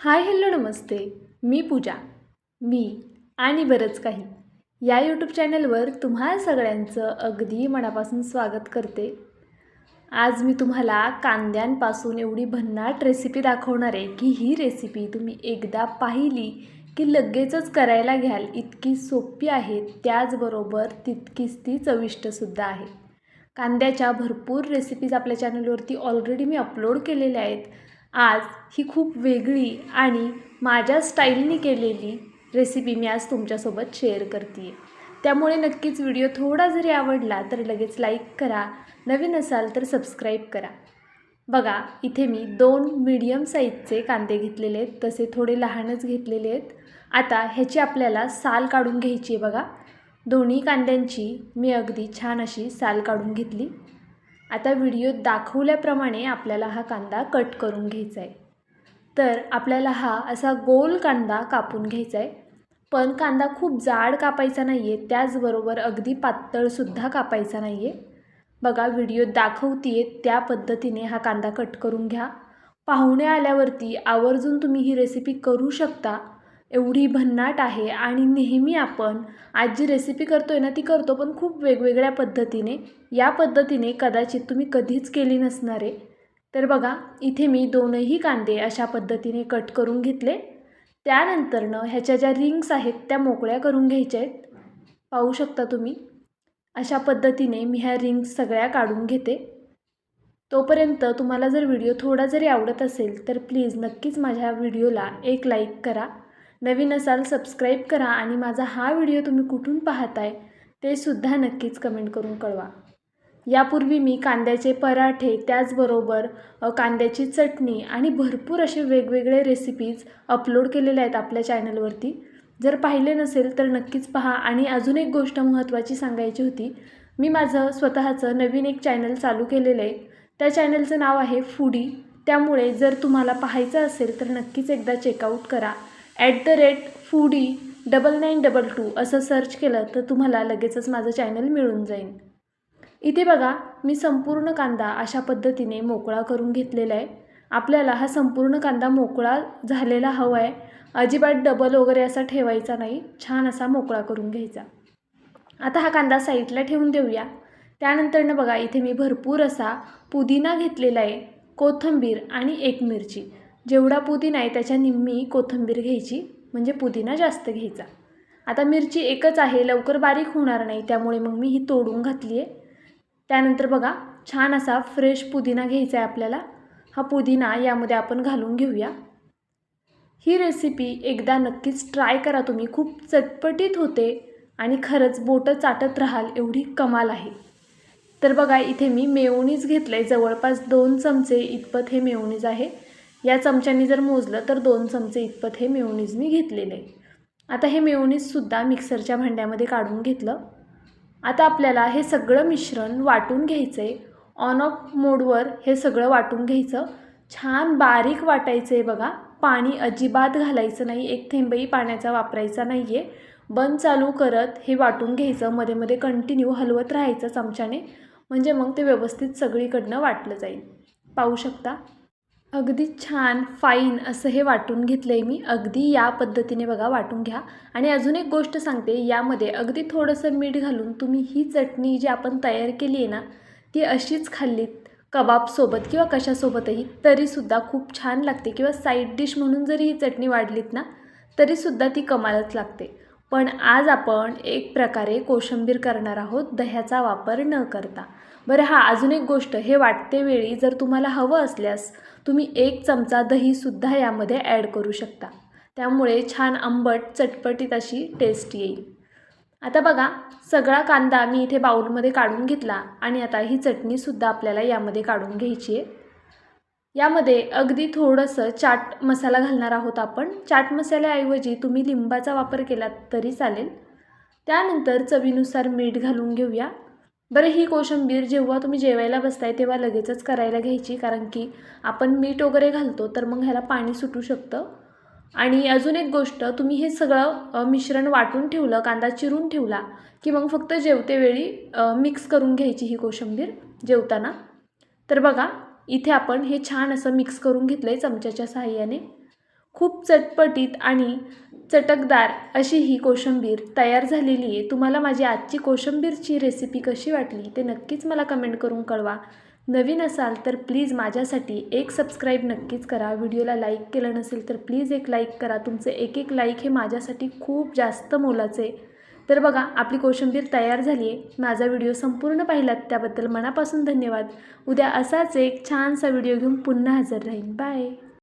Hi hello नमस्ते. मी पूजा. मी आणि बरंच काही. या यूट्यूब चॅनलवर तुम्हा सगळ्यांचं अगदी मनापासून स्वागत करते. आज मी तुम्हाला कांद्यांपासून एवढी भन्नाट रेसिपी दाखवणार आहे की ही रेसिपी तुम्ही एकदा पाहिली की लगेचच करायला घ्याल. इतकी सोपी आहे त्याचबरोबर तितकीच ती चविष्टसुद्धा आहे. कांद्याच्या भरपूर रेसिपीज आपल्या चॅनलवरती ऑलरेडी मी अपलोड केलेल्या आहेत. आज ही खूप वेगळी आणि माझ्या स्टाईलनी केलेली रेसिपी मी आज तुमच्यासोबत शेअर करते आहे त्यामुळे नक्कीच व्हिडिओ थोडा जरी आवडला तर लगेच लाईक करा. नवीन असाल तर सबस्क्राईब करा. बघा इथे मी दोन मीडियम साईजचे कांदे घेतलेले आहेत. तसे थोडे लहानच घेतलेले आहेत. आता ह्याची आपल्याला साल काढून घ्यायची आहे बघा. दोन्ही कांद्यांची मी अगदी छान अशी साल काढून घेतली. आता व्हिडिओत दाखवल्याप्रमाणे आपल्याला हा कांदा कट करून घ्यायचा आहे. तर आपल्याला हा असा गोल कांदा कापून घ्यायचा आहे. पण कांदा खूप जाड कापायचा नाही आहे त्याचबरोबर अगदी पातळसुद्धा कापायचा नाही आहे बघा व्हिडिओत दाखवतीये आहे त्या पद्धतीने हा कांदा कट करून घ्या. पाहुणे आल्यावरती आवर्जून तुम्ही ही रेसिपी करू शकता. एवढी भन्नाट आहे आणि नेहमी आपण आज जी रेसिपी करतो आहे ना ती करतो पण खूप वेगवेगळ्या पद्धतीने. या पद्धतीने कदाचित तुम्ही कधीच केली नसणार आहे. तर बघा इथे मी दोनही कांदे अशा पद्धतीने कट करून घेतले. त्यानंतरनं ह्याच्या ज्या रिंग्स आहेत त्या मोकळ्या करून घ्यायच्या आहेत. पाहू शकता तुम्ही? अशा पद्धतीने मी ह्या रिंग्स सगळ्या काढून घेते. तोपर्यंत तुम्हाला जर व्हिडिओ थोडा जरी आवडत असेल तर प्लीज नक्कीच माझ्या व्हिडिओला एक लाईक करा. नवीन असाल सबस्क्राईब करा आणि माझा हा व्हिडिओ तुम्ही कुठून पाहताय ते सुद्धा नक्कीच कमेंट करून कळवा. यापूर्वी मी कांद्याचे पराठे त्याचबरोबर कांद्याची चटणी आणि भरपूर असे वेगवेगळे रेसिपीज अपलोड केलेले आहेत आपल्या चॅनलवरती जर पाहिले नसेल तर नक्कीच पहा आणि अजून एक गोष्ट महत्त्वाची सांगायची होती. मी माझं स्वतःचं नवीन एक चॅनल चालू केलेलं आहे. त्या चॅनलचं नाव आहे फूडी त्यामुळे जर तुम्हाला पाहायचं असेल तर नक्कीच एकदा चेकआउट करा. At the rate foodie double nine double two असं सर्च केलं तर तुम्हाला लगेचच माझं चॅनल मिळून जाईल. इथे बघा मी संपूर्ण कांदा अशा पद्धतीने मोकळा करून घेतलेला आहे. आपल्याला हा संपूर्ण कांदा मोकळा झालेला हवा आहे. अजिबात डबल वगैरे असा ठेवायचा नाही. छान असा मोकळा करून घ्यायचा. आता हा कांदा साईडला ठेवून देऊया. त्यानंतरनं बघा इथे मी भरपूर असा पुदिना घेतलेला आहे. कोथिंबीर आणि एक मिरची. जेवढा पुदिना आहे त्याच्या निम्मी कोथिंबीर घ्यायची म्हणजे पुदिना जास्त घ्यायचा. आता मिरची एकच आहे लवकर बारीक होणार नाही त्यामुळे मग मी ही तोडून घातली आहे. त्यानंतर बघा छान असा फ्रेश पुदिना घ्यायचा आहे आपल्याला. हा पुदिना यामध्ये आपण घालून घेऊया. ही रेसिपी एकदा नक्कीच ट्राय करा तुम्ही. खूप चटपटीत होते आणि खरंच बोटं चाटत राहाल एवढी कमाल आहे. तर बघा इथे मी मेवणीज घेतलं आहे जवळपास दोन चमचे इतपत हे मेवणीज आहे. या चमच्यानी जर मोजलं तर दोन चमचे इतपत हे मेयोनीज मी घेतलेले. आहे आता हे मेयोनीजसुद्धा मिक्सरच्या भांड्यामध्ये काढून घेतलं. आता आपल्याला हे सगळं मिश्रण वाटून घ्यायचं आहे ऑन ऑफ मोडवर हे सगळं वाटून घ्यायचं. छान बारीक वाटायचं आहे बघा. पाणी अजिबात घालायचं नाही. एक थेंबही पाण्याचा वापरायचा नाही आहे बंद चालू करत हे वाटून घ्यायचं. मध्ये मध्ये कंटिन्यू हलवत राहायचं चमच्याने. म्हणजे मग ते व्यवस्थित सगळीकडनं वाटलं जाईल. पाहू शकता? अगदी छान फाईन असं हे वाटून घेतलं आहे मी. अगदी या पद्धतीने बघा वाटून घ्या. आणि अजून एक गोष्ट सांगते यामध्ये अगदी थोडंसं मीठ घालून तुम्ही ही चटणी जी आपण तयार केली आहे ना ती अशीच खाल्लीत कबाबसोबत किंवा कशासोबतही तरीसुद्धा खूप छान लागते. किंवा साईड डिश म्हणून जरी ही चटणी वाढलीत ना तरीसुद्धा ती कमालच लागते. पण आज आपण एक प्रकारे कोशिंबीर करणार आहोत दह्याचा वापर न करता. बरं हा अजून एक गोष्ट हे वाटते वेळी जर तुम्हाला हवं असल्यास तुम्ही एक चमचा दहीसुद्धा यामध्ये ॲड करू शकता. त्यामुळे छान आंबट चटपटीत अशी टेस्ट येईल. आता बघा सगळा कांदा मी इथे बाऊलमध्ये काढून घेतला आणि आता ही चटणीसुद्धा आपल्याला यामध्ये काढून घ्यायची आहे. यामध्ये अगदी थोडंसं चाट मसाला घालणार आहोत आपण. चाट मसाल्याऐवजी तुम्ही लिंबाचा वापर केलात तरी चालेल. त्यानंतर चवीनुसार मीठ घालून घेऊया. बरं ही कोशिंबीर जेव्हा तुम्ही जेवायला बसताय तेव्हा लगेचच करायला घ्यायची कारण की आपण मीठ वगैरे घालतो तर मग ह्याला पाणी सुटू शकतं. आणि अजून एक गोष्ट तुम्ही हे सगळं मिश्रण वाटून ठेवलं कांदा चिरून ठेवला की मग फक्त जेवतेवेळी मिक्स करून घ्यायची ही कोशिंबीर जेवताना. तर बघा इथे आपण हे छान असं मिक्स करून घेतलं आहे चमच्याच्या साहाय्याने खूप चटपटीत आणि चटकदार अशी ही कोशिंबीर तयार झालेली आहे. तुम्हाला माझी आजची कोशिंबीरची रेसिपी कशी वाटली ते नक्कीच मला कमेंट करून कळवा. नवीन असाल तर प्लीज माझ्यासाठी एक सबस्क्राईब नक्कीच करा. व्हिडिओला लाईक केलं नसेल तर प्लीज एक लाईक करा. तुमचे एक एक लाईक हे माझ्यासाठी खूप जास्त मोलाचे आहे. तर बघा आपली कोशिंबीर तयार झाली आहे. माझा व्हिडिओ संपूर्ण पाहिलात त्याबद्दल मनापासून धन्यवाद. उद्या असाच एक छानसा व्हिडिओ घेऊन पुन्हा हजर राहीन. बाय.